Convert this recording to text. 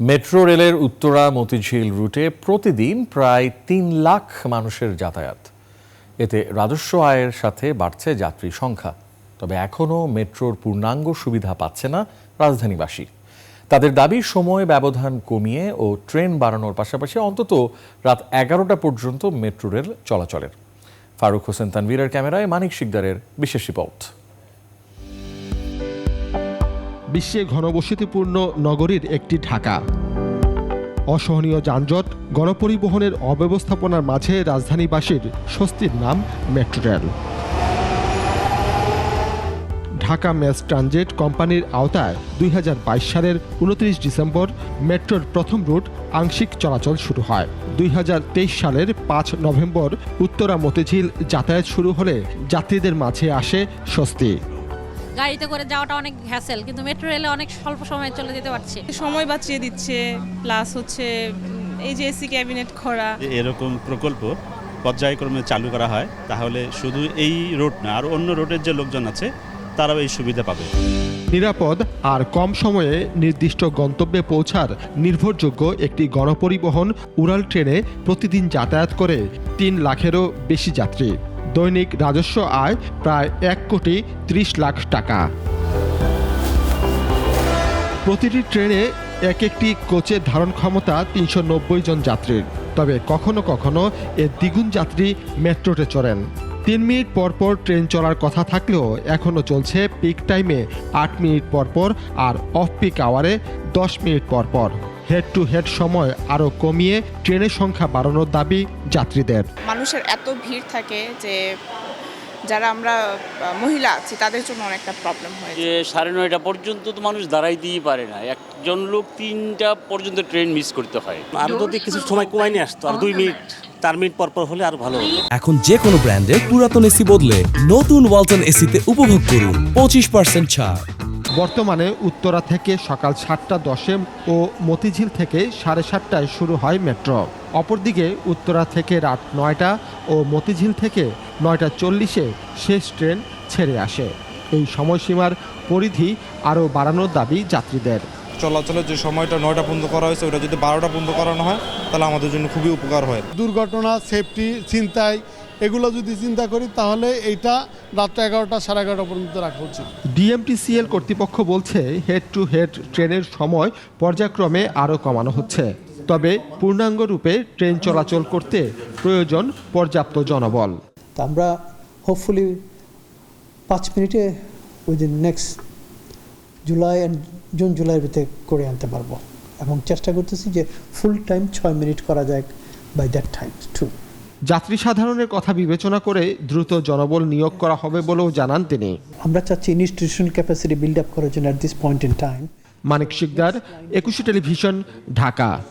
Metro রেলের উত্তরা মতিঝিল রুটে প্রতিদিন প্রায় তিন লাখ মানুষের যাতায়াত। এতে রাজস্ব আয়ের সাথে বাড়ছে যাত্রী সংখ্যা। তবে এখনও মেট্রোর পূর্ণাঙ্গ সুবিধা পাচ্ছে না রাজধানীবাসী। তাদের দাবি, সময় ব্যবধান কমিয়ে ও ট্রেন বাড়ানোর পাশাপাশি অন্তত রাত এগারোটা পর্যন্ত মেট্রো রেল চলাচলের। ফারুক হোসেন তানভীরের ক্যামেরায় মানিক শিকদারের বিশেষ রিপোর্ট। বিশ্বে ঘনবসতিপূর্ণ নগরীর একটি ঢাকা। অসহনীয় যানজট, গণপরিবহনের অব্যবস্থাপনার মাঝে রাজধানীবাসীর স্বস্তির নাম metro rail. Dhaka mass transit কোম্পানির আওতায় দুই হাজার বাইশ সালের উনত্রিশ ডিসেম্বর মেট্রোর প্রথম রুট আংশিক চলাচল শুরু হয়। দুই হাজার তেইশ সালের পাঁচ নভেম্বর উত্তরা মতিঝিল যাতায়াত শুরু হলে যাত্রীদের মাঝে আসে স্বস্তি। গাড়িতে করে যাওয়াটা অনেক হ্যাসেল কিন্তু মেট্রো রেলে অনেক স্বল্প সময়ে চলে যেতে পারছে। সময় বাঁচিয়ে দিচ্ছে প্লাস হচ্ছে এই যে এসি ক্যাবিনেট খরা। এরকম প্রকল্প পর্যায়ক্রমে চালু করা হয় তাহলে শুধু এই রোড না আর অন্য রোডের যে লোকজন আছে তারাও এই সুবিধা পাবে। নিরাপদ আর কম সময়ে নির্দিষ্ট গন্তব্যে পৌঁছার নির্ভরযোগ্য একটি গণপরিবহন উড়াল ট্রেনে প্রতিদিন যাতায়াত করে তিন লাখেরও বেশি যাত্রী। দৈনিক রাজস্ব আয় প্রায় এক কোটি ত্রিশ লাখ টাকা। প্রতিটি ট্রেনে এক একটি কোচের ধারণ ক্ষমতা তিনশো নব্বই জন যাত্রীর। তবে কখনো কখনো এর দ্বিগুণ যাত্রী মেট্রোতে চড়েন। তিন মিনিট পর পর ট্রেন চলার কথা থাকলেও এখনও চলছে পিক টাইমে আট মিনিট পর পর আর অফ পিক আওয়ারে দশ মিনিট পর পর। হেড টু হেড সময় আরও কমিয়ে ট্রেনের সংখ্যা বাড়ানোর দাবি যাত্রীদের। মানুষের এত ভিড় থাকে যে যারা আমরা মহিলা আছি তাদের জন্য অনেকটা প্রবলেম হয় যে সাড়ে নয়টা পর্যন্ত তো মানুষ দাঁড়াই দাঁড়াইতেই পারে না। একজন লোক তিনটা পর্যন্ত ট্রেন মিস করতে হয়। আর যদি কিছু সময় কমাই নিয়ে আসতো আর দুই মিনিট চার মিনিট পর পর হলে আর ভালো এখন যে কোনো ব্র্যান্ডের পুরাতন এসি বদলে নতুন ওয়ালটন এসিতে উপভোগ করুন পঁচিশ পার্সেন্ট ছাড়। বর্তমানে উত্তরা থেকে সকাল সাতটা দশে ও মতিঝিল থেকে সাড়ে সাতটায় শুরু হয় মেট্রো। অপরদিকে উত্তরা থেকে রাত নয়টা ও মতিঝিল থেকে নয়টা চল্লিশে শেষ ট্রেন ছেড়ে আসে। এই সময়সীমার পরিধি আরও বাড়ানোর দাবি যাত্রীদের। চলাচলের যে সময়টা নয়টা পর্যন্ত করা হয়েছে ওটা যদি বারোটা পর্যন্ত করানো হয় তাহলে আমাদের জন্য খুবই উপকার হয়। দুর্ঘটনা সেফটি চিন্তায় এগুলো যদি চিন্তা করি তাহলে এইটা রাত্র এগারোটা সাড়ে এগারোটা পর্যন্ত রাখা উচিত। ডিএমটিসিএল কর্তৃপক্ষ বলছে হেড টু হেড ট্রেনের সময় পর্যায়ক্রমে আরও কমানো হচ্ছে। তবে পূর্ণাঙ্গ রূপে ট্রেন চলাচল করতে প্রয়োজন পর্যাপ্ত জনবল। তা আমরা হোপফুলি পাঁচ মিনিটে within next July and June জুলাইয়ের ভিতরে করে আনতে পারব। এবং চেষ্টা করতেছি যে ফুল টাইম ছয় মিনিট করা যায় বাই দ্যাট টাইম টু যাত্রী সাধারণের কথা বিবেচনা করে দ্রুত জনবল নিয়োগ করা হবে বলেও জানান তিনি। আমরা চাচ্ছি ইনস্টিটিউশন ক্যাপাসিটি বিল্ড আপ করার জন্য at this point in time Manik Shikdar Ekushey television Dhaka.